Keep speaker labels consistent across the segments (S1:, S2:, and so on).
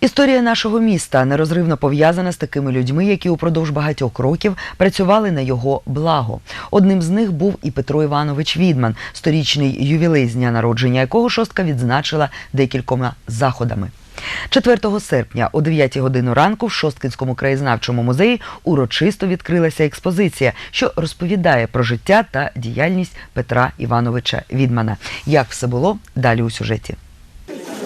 S1: Історія нашого міста нерозривно пов'язана з такими людьми, які упродовж багатьох років працювали на його благо. Одним з них був і Петро Іванович Відман, сторічний ювілей з дня народження якого шостка відзначила декількома заходами. 4 серпня о 9 годину ранку в Шосткинському краєзнавчому музеї урочисто відкрилася експозиція, що розповідає про життя та діяльність Петра Івановича Відмана. Як все було далі у сюжеті.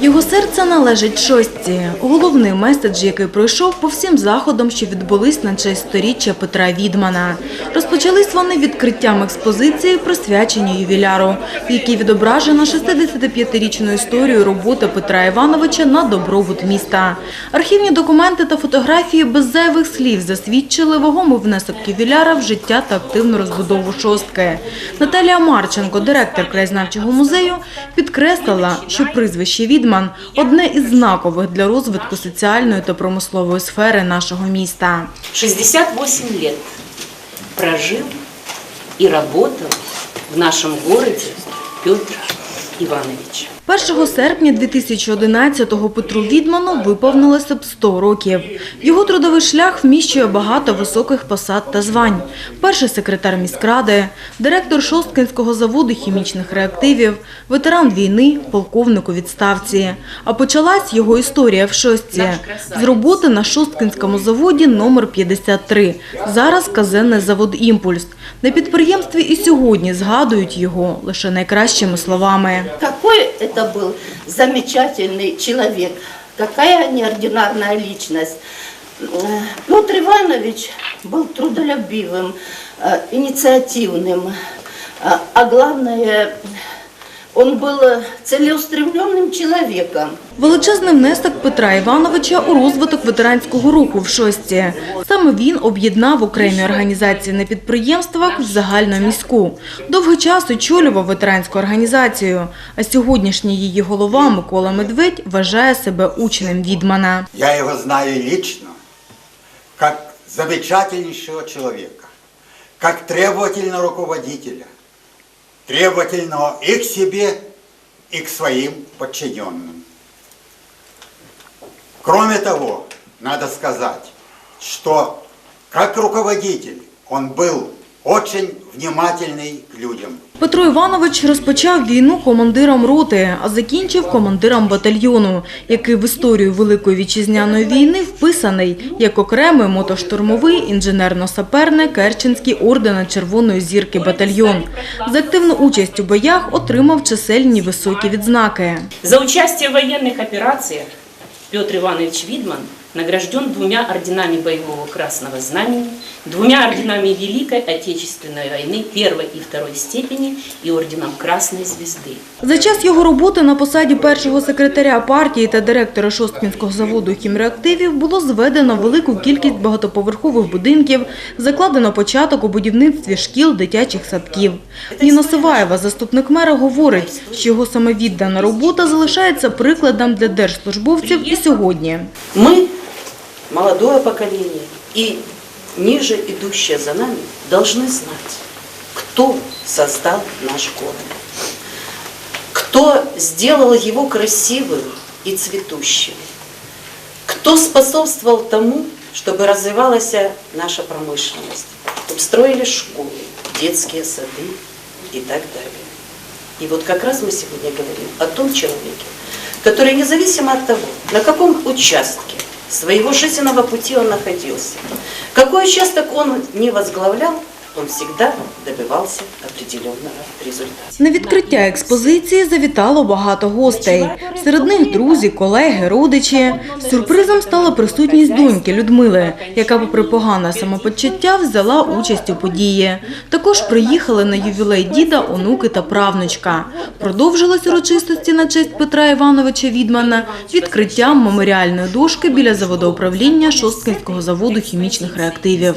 S2: Його серце належить шостці. Головний меседж, який пройшов по всім заходам, що відбулись на честь сторіччя Петра Відмана. Розпочались вони відкриттям експозиції, присвячені ювіляру, в якій відображено 65-річну історію роботи Петра Івановича на добробут міста. Архівні документи та фотографії без зайвих слів засвідчили вагомий внесок ювіляра в життя та активну розбудову шостки. Наталія Марченко, директор краєзнавчого музею, підкреслила, що прізвище Відман – одне із знакових для розвитку соціальної та промислової сфери нашого міста.
S3: 68 років прожив і працював в нашому місті Петр Иванович.
S2: 1 серпня 2011-го Петру Відману виповнилося б 100 років. Його трудовий шлях вміщує багато високих посад та звань. Перший секретар міськради, директор Шосткинського заводу хімічних реактивів, ветеран війни, полковник у відставці. А почалась його історія в шостці. З роботи на Шосткинському заводі номер 53. Зараз казенний завод «Імпульс». На підприємстві і сьогодні згадують його лише найкращими словами.
S4: Какой это был замечательный человек, какая неординарная личность. Э, Петр Иванович был трудолюбивым, э, инициативным, э, а главное, он был э, целеустремленным человеком.
S2: Величезний внесок Петра Івановича у розвиток ветеранського руху в шості. Саме він об'єднав окремі організації на підприємствах в загальноміську. Довгий час очолював ветеранську організацію, а сьогоднішній її голова Микола Медведь вважає себе учнем Відмана.
S5: Я его знаю лично, как замечательнейшего человека, как требовательного руководителя, Требовательного и к себе, и к своим подчиненным. Кроме того, надо сказать, что как руководитель он был очень внимательный к людям.
S2: Петро Іванович розпочав війну командиром роти, а закінчив командиром батальйону, який в історію Великої вітчизняної війни вписаний як окремий мотоштурмовий інженерно-саперний Керченський ордена Червоної зірки батальйон. За активну участь у боях отримав чисельні високі відзнаки.
S3: За участие в военных операциях Петр Иванович Видман награжден двумя орденами боевого красного знамени, двумя орденами Великой Отечественной войны первой и второй степени и орденом Красной Звезды.
S2: За час його роботи на посаді першого секретаря партії та директора Шосткінського заводу хімреактивів було зведено велику кількість багатоповерхових будинків, закладено початок у будівництві шкіл, дитячих садків. Ніна Сиваєва, заступник мера, говорить, що його самовіддана робота залишається прикладом для держслужбовців і сьогодні.
S6: Мы, молодое поколение и ниже идущее за нами, должны знать, кто создал наш город, кто сделал его красивым и цветущим, кто способствовал тому, чтобы развивалась наша промышленность, чтобы строили школы, детские сады и так далее. И вот как раз мы сегодня говорим о том человеке, который независимо от того, на каком участке своего жизненного пути он находился, какой участок он не возглавлял, он всегда добивался определенного результата.
S2: На відкриття експозиції завітало багато гостей. Серед них друзі, колеги, родичі. Сюрпризом стала присутність доньки Людмили, яка, попри погане самопочуття, взяла участь у події. Також приїхали на ювілей діда, онуки та правнучка. Продовжились урочистості на честь Петра Івановича Відмана відкриттям меморіальної дошки біля заводоуправління Шосткинського заводу хімічних реактивів.